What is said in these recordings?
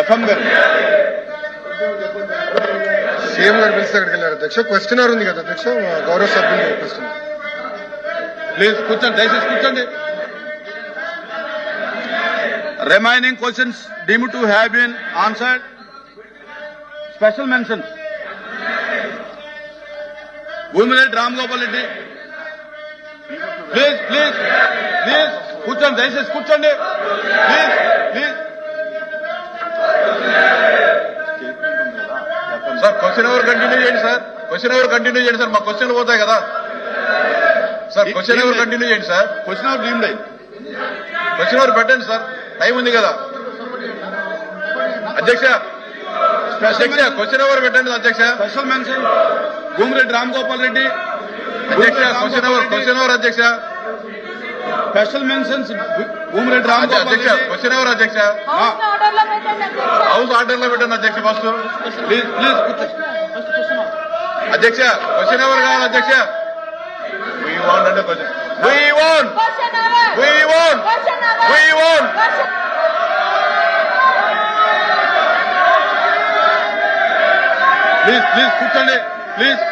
FM గారు. CM గారు వెళ్ళారు. అధ్యక్ష క్వశ్చనర్ ఉంది కదా అధ్యక్ష? గౌరవ సభ్యులు క్వశ్చన్ ప్లీజ్ కూర్చోండి దయచేసి కూర్చోండి. Remaining questions deemed to have been answered. Special mentions Bhumireddy Ram Gopal Reddy please please please కూర్చోండి దయచేసి కూర్చోండి. Please please sir question hour continue చేయండి సార్ క్వశ్చన్ అవర్ కంటిన్యూ చేయండి సార్ మా క్వశ్చన్లు పోతాయి కదా. సార్ క్వశ్చన్ అవర్ కంటిన్యూ చేయండి sir question hour deemed question hour పెట్టండి సార్ టైం ఉంది కదా. అధ్యక్ష అధ్యక్ష క్వశ్చన్ అవర్ పెట్టండి అధ్యక్ష. Special mention Bhumireddy Ram Gopal Reddy. అధ్యక్ష క్వశ్చన్ అవర్ క్వశ్చన్ అవర్ అధ్యక్ష. స్పెషల్ మెన్షన్స్ భూమిరెడ్డి రామ్ అధ్యక్ష రెడ్డి. క్వశ్చన్ అవర్ అధ్యక్ష. హౌస్ ఆర్డర్లో పెట్టండి అధ్యక్ష. హౌస్ ఆర్డర్లో పెట్టండి అధ్యక్ష ఫస్ట్ ప్లీజ్ ప్లీజ్ అధ్యక్ష క్వశ్చన్ అవర్ కావాలి అధ్యక్ష. వీ వాంట్ అంటే question we want we want we want please please కూర్చోండి. Please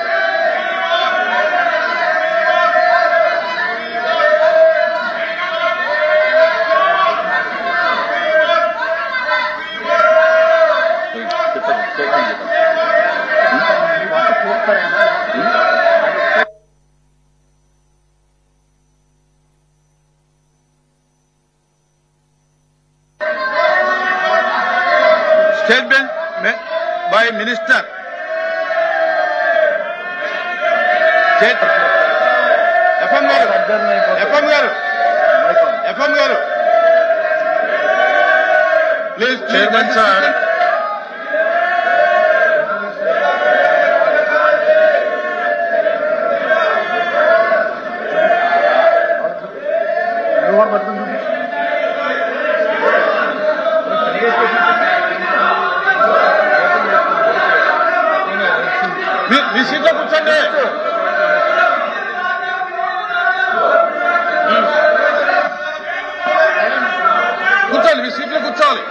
statement by minister FM గారు ఎఫ్ఎం గారు ఎఫ్ఎం గారు ప్లీజ్ చైర్మన్ సార్. కూర్చోవాలి.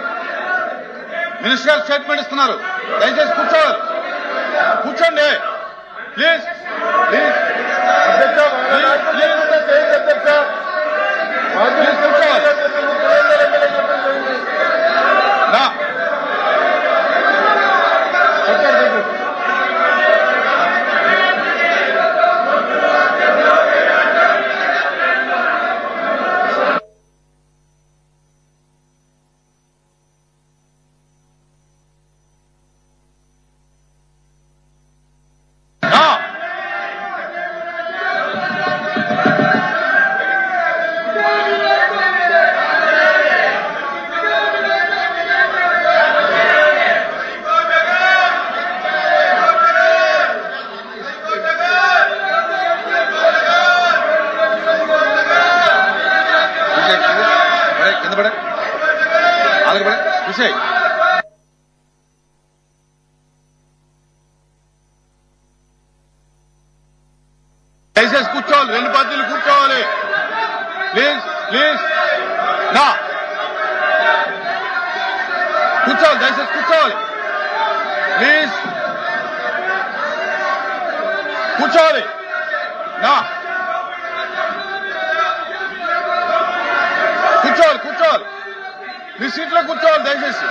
మినిస్టర్ గారు స్టేట్మెంట్ ఇస్తున్నారు. దయచేసి కూర్చోవాలి. కూర్చోండి. ప్లీజ్ ప్లీజ్ ప్లీజ్ ప్లీజ్ ఆదరపడే విషయ్. దయచేసి కూర్చోవాలి. రెండు పార్టీలు కూర్చోవాలి. Please please. నా కూర్చోవాలి దయచేసి కూర్చోవాలి. ప్లీజ్. కూర్చోవాలి. మీ సీట్లో కూర్చోవాలి దయచేసి.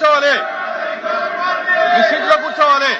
కూర్చోవాలి. మీ కూర్చోవాలి.